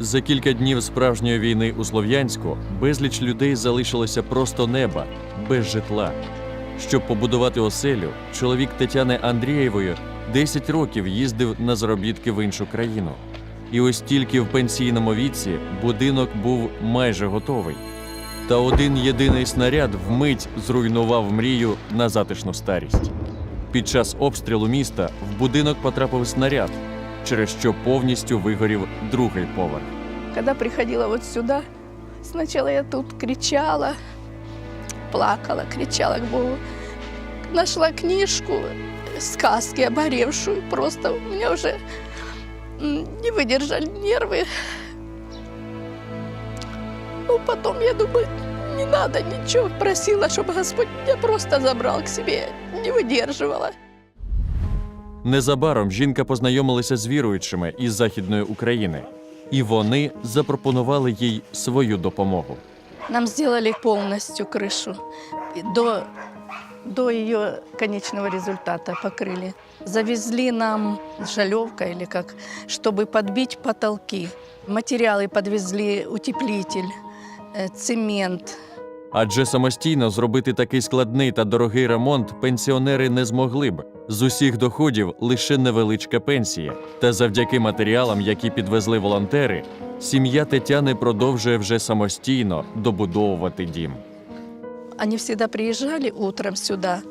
За кілька днів справжньої війни у Слов'янську безліч людей залишилося просто неба, без житла. Щоб побудувати оселю, чоловік Тетяни Андрієвої 10 років їздив на заробітки в іншу країну. І ось тільки в пенсійному віці будинок був майже готовий. Та один єдиний снаряд вмить зруйнував мрію на затишну старість. Під час обстрілу міста в будинок потрапив снаряд, через що повністю вигорів другий поверх. Когда приходила вот сюда, сначала я тут кричала, плакала, кричала к Богу. Нашла книжку, сказки оборевшую. Просто у меня уже м, не выдержали нервы. Ну, потом я думаю, не надо ничего. Просила, чтобы Господь меня просто забрал к себе. Не выдерживала. Незабаром жінка познайомилася з віруючими із Західної України, і вони запропонували їй свою допомогу. Нам сделали полностью крышу. И До, до ее конечного результата покрыли. Завезли нам жалевка или как, чтобы подбить потолки. Материалы подвезли, утеплитель, э, цемент. Адже самостійно зробити такий складний та дорогий ремонт пенсіонери не змогли б. З усіх доходів лише невеличка пенсія. Та завдяки матеріалам, які підвезли волонтери, сім'я Тетяни продовжує вже самостійно добудовувати дім. Они всегда приезжали утром сюда.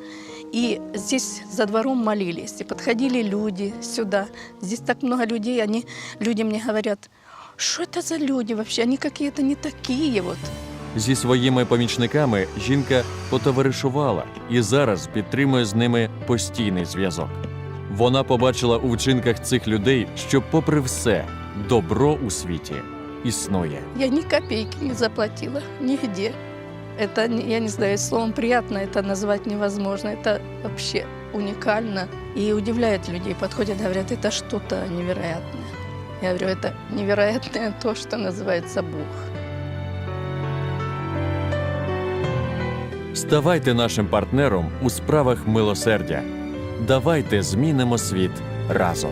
И здесь за двором молились. И подходили люди сюда. Здесь так много людей. Они, люди мне говорят, что это за люди вообще? Они какие-то не такие вот. Зі своїми помічниками жінка потоваришувала і зараз підтримує з ними постійний зв'язок. Вона побачила у вчинках цих людей, що, попри все, добро у світі існує. Я ни копейки не заплатила, нигде. Это, не- я не знаю, словом приятно это назвать невозможно. Это вообще уникально и удивляет людей. Подходят, говорят, это что-то невероятное. Я говорю, это невероятное то, что называется Бог. Ставайте нашим партнером у справах милосердя. Давайте змінимо світ разом.